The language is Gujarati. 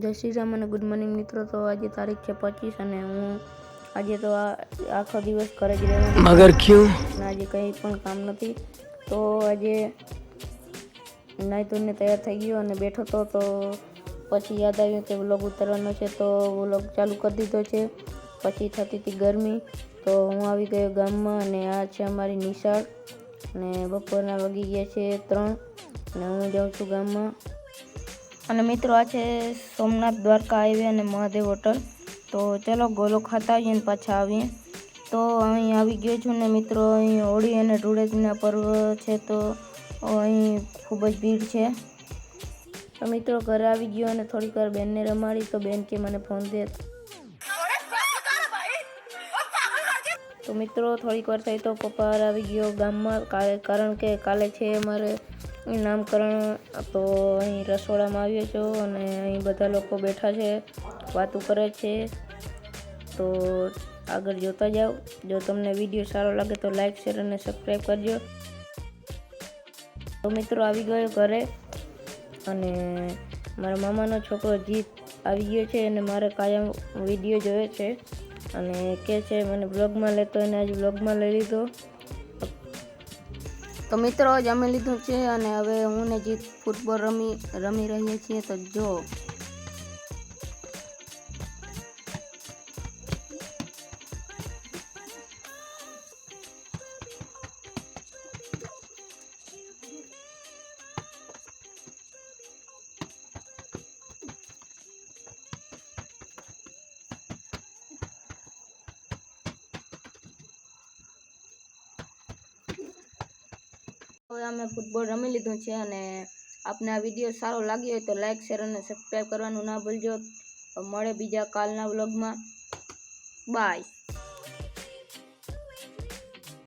જય શ્રી રામ અને ગુડ મોર્નિંગ મિત્રો. તો આજે તારીખ છે પચીસ અને હું આજે તો આ આખો દિવસ ઘરે જ રહેવું મગર ક્યું? આજે કંઈ પણ કામ નથી. તો આજે નાઈ ધોઈને તૈયાર થઈ ગયો અને બેઠો તો તો પછી યાદ આવ્યું કે વ્લોગ ઉતારવાનો છે તો વ્લોગ ચાલુ કરી દીધો છે. પછી થતી હતી ગરમી. તો હું આવી ગયો ગામમાં અને આ છે અમારી નિશાળ. અને બપોરના વાગી ગયા છે ત્રણ. અને હું જાઉં છું ગામમાં. અને મિત્રો આ છે સોમનાથ દ્વારકા હાઈવે અને મહાદેવ હોટલ. તો ચલો ગોલો ખાતા આવીએ ને પાછા આવીએ. તો અહીં આવી ગયો છું ને મિત્રો, અહીં હોળી અને ધૂળેટીના પર્વ છે તો અહીં ખૂબ જ ભીડ છે. તો મિત્રો ઘરે આવી ગયો અને થોડીક વાર બેનને રમાડી, તો બેન કે મને ફોન દે. તો મિત્રો થોડીક વાર થઈ તો પપ્પા આવી ગયો ગામમાં કારણ કે કાલે છે અમારે નામકરણ તો અહીં રસોડામાં આવ્યો છો અને અહીં બધા લોકો બેઠા છે, વાતો કરે છે. તો આગળ જોતા જાઓ. જો તમને વીડિયો સારો લાગે તો લાઈક, શેર અને સબસ્ક્રાઈબ કરજો. તો મિત્રો આવી ગયો ઘરે અને મારા મામાનો છોકરો જીત આવી ગયો છે અને મારે કાયમ વીડિયો જોયો છે. અને કે છે, મને બ્લોગમાં લેતો એને આજ બ્લોગમાં લઈ લીધો. તો મિત્રો, જમી લીધું છે અને હવે હું ને જીત ફૂટબોલ રમી રમી રહીએ છીએ. તો જો. હવે અમે ફૂટબોલ રમી લીધું છે અને આપને આ વીડિયો સારો લાગ્યો હોય તો લાઈક શેર અને સબસ્ક્રાઈબ કરવાનું ના ભૂલજો. મળે બીજા કાલના વ્લોગમાં બાય